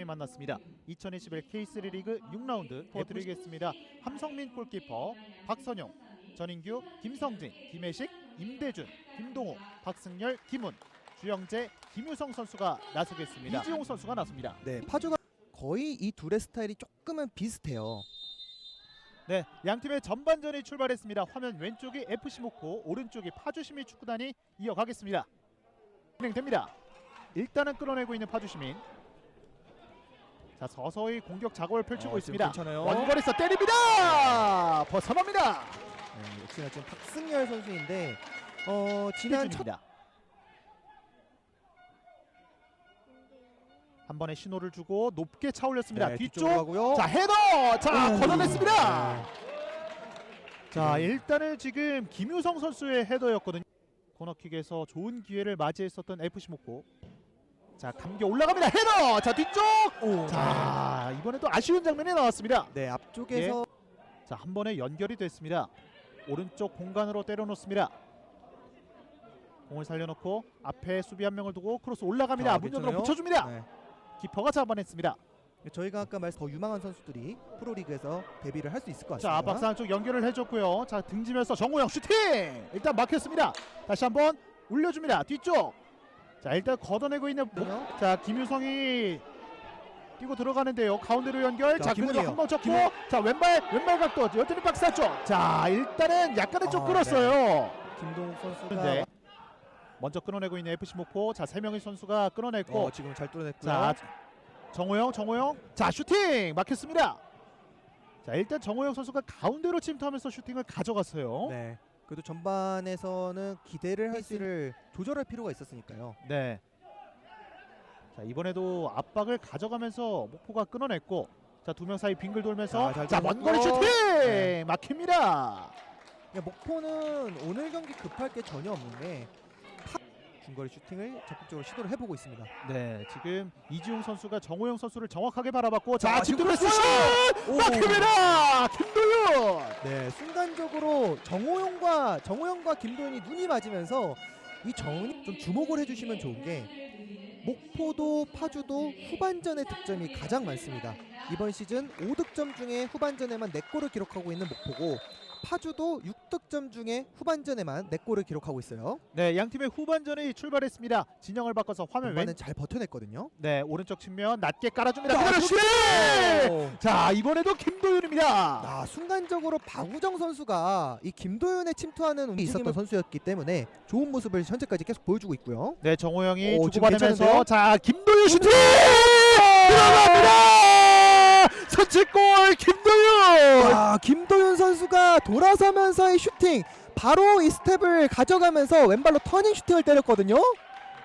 팀이 만났습니다. 2021 K3 리그 6라운드 보여드리겠습니다. 함성민 골키퍼, 박선용, 전인규, 김성진, 김혜식, 임대준, 김동호, 박승열, 김훈, 주영재, 김유성 선수가 나서겠습니다. 이지용 선수가 나섭니다. 네, 파주가 거의 이 둘의 스타일이 조금은 비슷해요. 네, 양 팀의 전반전이 출발했습니다. 화면 왼쪽이 FC 모코, 오른쪽이 파주시민 축구단이 이어가겠습니다. 진행됩니다. 일단은 끌어내고 있는 파주시민. 자, 서서히 공격 작업을 펼치고 어, 있습니다. 괜찮아요. 원거리에서 때립니다. 벗어납니다. 네, 역시나 지금 박승열 선수인데 어, 지난 첫 최준입니다. 한 번에 신호를 주고 높게 차올렸습니다. 네, 뒤쪽. 뒤쪽으로 가고요. 자, 헤더. 자, 오. 걷어냈습니다. 네. 자 네. 일단은 지금 김유성 선수의 헤더였거든요. 코너킥에서 좋은 기회를 맞이했었던 FC 목포. 자 감겨 올라갑니다. 헤더. 자 뒤쪽. 오, 자 이번에도 아쉬운 장면이 나왔습니다. 네, 앞쪽에서 자 한 번에 연결이 됐습니다. 오른쪽 공간으로 때려놓습니다. 공을 살려놓고 앞에 수비 한 명을 두고 크로스 올라갑니다. 자, 문전으로 괜찮아요. 붙여줍니다. 네. 키퍼가 잡아냈습니다. 저희가 아까 말씀 더 유망한 선수들이 프로리그에서 데뷔를 할 수 있을 것 같습니다. 자 박스 안쪽 연결을 해줬고요. 자 등지면서 정우영 슈팅 일단 막혔습니다. 다시 한번 올려줍니다. 뒤쪽. 자 일단 걷어내고 있는 목- 요자 김유성이 뛰고 들어가는데요. 가운데로 연결. 자, 자 김훈이에요. 한번 접고 김훈. 자 왼발 왼발 각도 여전히 박스 안쪽. 자 일단은 약간은 좀 아, 끌었어요. 김동욱 선수가 그런데 먼저 끊어내고 있는 FC 목포. 자 세 명의 선수가 끊어냈고 어, 지금 잘 뚫어냈고요. 자 정호영 정호영 자 슈팅 막혔습니다. 자 일단 정호영 선수가 가운데로 침투하면서 슈팅을 가져갔어요. 네. 그래도 전반에서는 기대를 할 수를 조절할 필요가 있었으니까요. 네. 자 이번에도 압박을 가져가면서 목포가 끊어냈고 자 두 명 사이 빙글 돌면서 자, 잘자 돌았고. 원거리 슈팅 네. 막힙니다. 그러니까 목포는 오늘 경기 급할 게 전혀 없는 게 파- 중거리 슈팅을 적극적으로 시도를 해보고 있습니다. 네 지금 이지용 선수가 정호영 선수를 정확하게 바라봤고 자 자, 집중했 지금 슛 오! 막힙니다. 김도윤. 네, 순간적으로 정호영과 정호영과 김도현이 눈이 맞으면서 이 정훈이 좀 주목을 해주시면 좋은 게 목포도 파주도 후반전의 득점이 가장 많습니다. 이번 시즌 5득점 중에 후반전에만 4골을 기록하고 있는 목포고 파주도 6득점 중에 후반전에만 4골을 기록하고 있어요. 네, 양 팀의 후반전이 출발했습니다. 진영을 바꿔서 화면 왼, 잘 버텨냈거든요. 네 오른쪽 측면 낮게 깔아줍니다. 그대로 슈팅! 오. 자 이번에도 김도윤입니다. 아, 순간적으로 박우정 선수가 이 김도윤에 침투하는 움직임이 있었던 선수였기 때문에 좋은 모습을 현재까지 계속 보여주고 있고요. 네 정호영이 오, 지금 주고받으면서 괜찮은데요? 자 김도윤 슈팅 들어갑니다. 선취골 김도윤. 아, 김도윤 선수가 돌아서면서의 슈팅 바로 이 스텝을 가져가면서 왼발로 터닝 슈팅을 때렸거든요.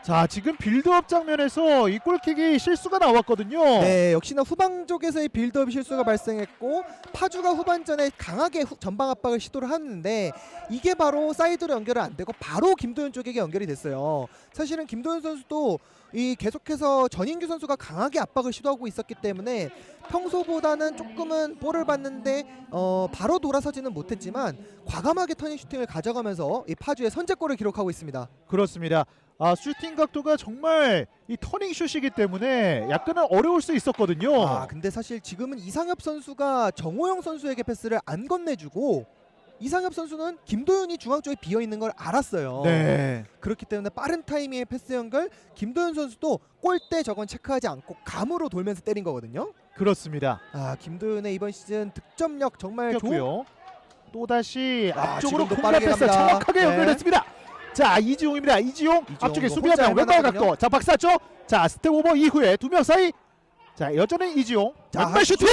자 지금 빌드업 장면에서 이 골킥이 실수가 나왔거든요. 네, 역시나 후방 쪽에서의 빌드업 실수가 발생했고 파주가 후반전에 강하게 후- 전방 압박을 시도를 하는데 이게 바로 사이드로 연결이 안 되고 바로 김도현 쪽에게 연결이 됐어요. 사실은 김도현 선수도 이 계속해서 전인규 선수가 강하게 압박을 시도하고 있었기 때문에 평소보다는 조금은 볼을 봤는데 어, 바로 돌아서지는 못했지만 과감하게 터닝 슈팅을 가져가면서 이 파주의 선제골을 기록하고 있습니다. 그렇습니다. 아 슈팅 각도가 정말 이 터닝 슛이기 때문에 약간은 어려울 수 있었거든요. 아 근데 사실 지금은 이상엽 선수가 정호영 선수에게 패스를 안 건네주고 이상엽 선수는 김도윤이 중앙 쪽에 비어 있는 걸 알았어요. 네. 그렇기 때문에 빠른 타이밍의 패스 연결 김도윤 선수도 골대 저건 체크하지 않고 감으로 돌면서 때린 거거든요. 그렇습니다. 아 김도윤의 이번 시즌 득점력 정말 좋은 겼고요. 또 다시 아, 앞쪽으로 공략 패스. 정확하게 네. 연결됐습니다. 자 이지용입니다. 이지용, 이지용 앞쪽에 뭐 수비 한 혼자 명 왼발. 각도. 자 박사 쪽. 자 스텝 오버 이후에 두 명 사이. 자 여전히 이지용 자, 왼발 슈팅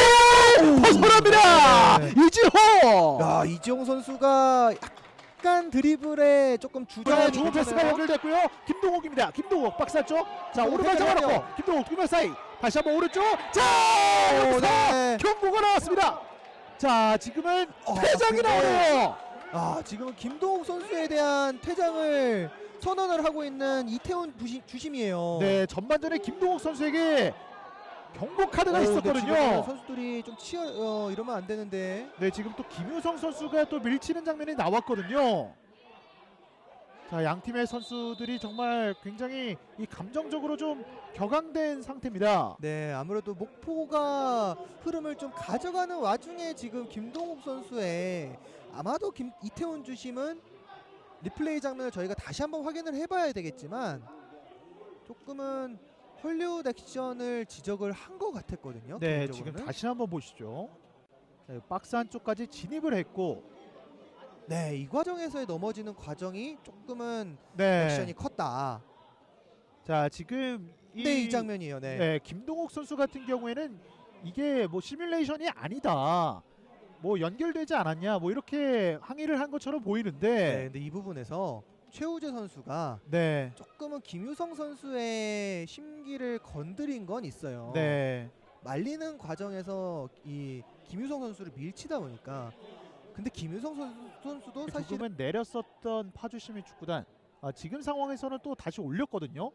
벗어납니다. 네. 이지용. 야 이지용 선수가 약간 드리블에 조금 네, 주저함이 좋은 패스가. 연결됐고요. 김동욱입니다. 김동욱 박사 쪽. 자 오른발. 잡아놓고 김동욱 두명 사이. 다시 한번 오른쪽. 자 오, 여기서 네. 경고가 나왔습니다. 자 지금은 어, 퇴장이 나오네요. 아 지금은 김동욱 선수에 대한 퇴장을 선언을 하고 있는 부시, 주심이에요. 네 전반전에 김동욱 선수에게 경고 카드가 어, 있었거든요. 지금은 선수들이 좀 치어 어, 이러면 안 되는데. 네 지금 또 김효성 선수가 또 밀치는 장면이 나왔거든요. 자, 양 팀의 선수들이 정말 굉장히 이 감정적으로 좀 격앙된 상태입니다. 네, 아무래도 목포가 흐름을 좀 가져가는 와중에 지금 김동욱 선수의 아마도 김, 이태원 주심은 리플레이 장면을 저희가 다시 한번 확인을 해봐야 되겠지만 조금은 헐리우드 액션을 지적을 한 것 같았거든요. 네, 개인적으로는. 지금 다시 한번 보시죠. 자, 박스 안쪽까지 진입을 했고, 네, 이 과정에서의 넘어지는 과정이 조금은 네. 액션이 컸다. 자, 지금 이, 네, 이 장면이에요. 네. 네, 김동욱 선수 같은 경우에는 이게 뭐 시뮬레이션이 아니다. 뭐 연결되지 않았냐. 뭐 이렇게 항의를 한 것처럼 네, 보이는데 근데 이 부분에서 최우재 선수가 네. 조금은 김유성 선수의 심기를 건드린 건 있어요. 네. 말리는 과정에서 이 김유성 선수를 밀치다 보니까 근데 김유성 선수, 선수도 사실 조금은 내렸었던 파주시민 축구단 아, 지금 상황에서는 또 다시 올렸거든요.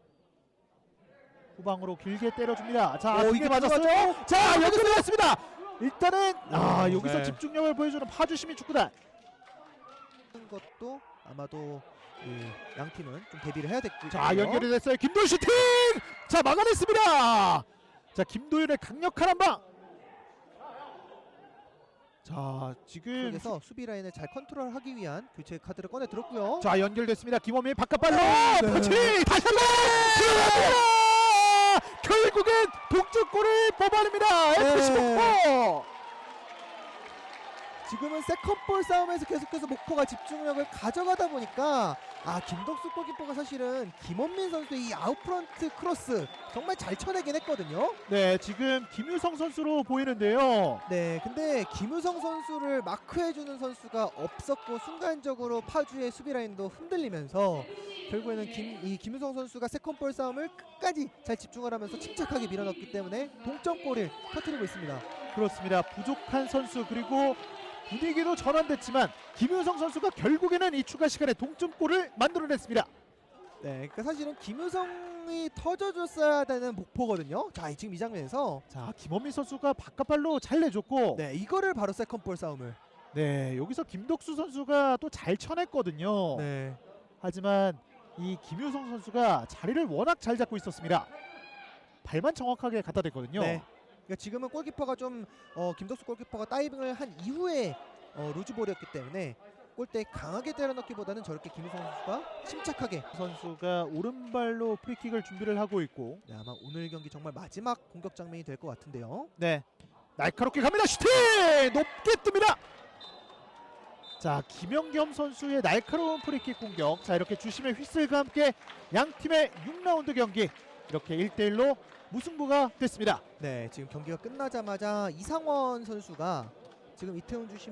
후방으로 길게 때려줍니다. 자, 오, 이게 맞았어요. 자, 연결됐습니다. 일단은 아, 오, 여기서 네. 집중력을 보여주는 파주시민 축구단. 것도 아마도 이양 팀은 좀 대비를 해야 될거요 자, 연결이 됐어요. 김도현 슈팅! 자, 막아냈습니다. 자, 김도현의 강력한 한 방. 자, 지금 그래서 수비 라인을 잘 컨트롤하기 위한 교체 카드를 꺼내 들었고요. 자 연결됐습니다. 김원민 바깥 발로 네. 터치 다시 한번. 결국엔 독주골을 뽑아냅니다. 네. FC 목포. 지금은 세컨볼 싸움에서 계속해서 목포가 집중력을 가져가다 보니까 아 김덕수 골키퍼가 사실은 김원민 선수의 이 아웃프런트 크로스 정말 잘 쳐내긴 했거든요. 네, 지금 김유성 선수로 보이는데요. 네, 근데 김우성 선수를 마크해주는 선수가 없었고 순간적으로 파주의 수비 라인도 흔들리면서 결국에는 김, 이 김우성 선수가 세컨볼 싸움을 끝까지 잘 집중을 하면서 침착하게 밀어넣기 때문에 동점골을 터뜨리고 있습니다. 그렇습니다. 부족한 선수 그리고 분위기도 전환됐지만 김유성 선수가 결국에는 이 추가 시간에 동점골을 만들어냈습니다. 네, 그러니까 사실은 김우성이 터져줬어야 되는 목포거든요. 자, 이- 지금 이 장면에서 자, 김원민 선수가 바깥 발로 잘 내줬고 네, 이거를 바로 세컨볼 싸움을 네, 여기서 김덕수 선수가 또 잘 쳐냈거든요. 네, 하지만 이 김효성 선수가 자리를 워낙 잘 잡고 있었습니다. 발만 정확하게 갖다 댔거든요. 네. 그러니까 지금은 골키퍼가 좀 어, 김덕수 골키퍼가 다이빙을 한 이후에 어, 루즈볼이었기 때문에 골대 강하게 때려넣기보다는 저렇게 김우성 선수가 침착하게 선수가 오른발로 프리킥을 준비를 하고 있고. 네, 아마 오늘 경기 정말 마지막 공격 장면이 될 것 같은데요. 네. 날카롭게 갑니다. 슈팅! 높게 뜹니다. 자 김영겸 선수의 날카로운 프리킥 공격. 자 이렇게 주심의 휘슬과 함께 양 팀의 6라운드 경기. 이렇게 1대1로 무승부가 됐습니다. 네, 지금 경기가 끝나자마자 이상원 선수가 지금 이태원 주심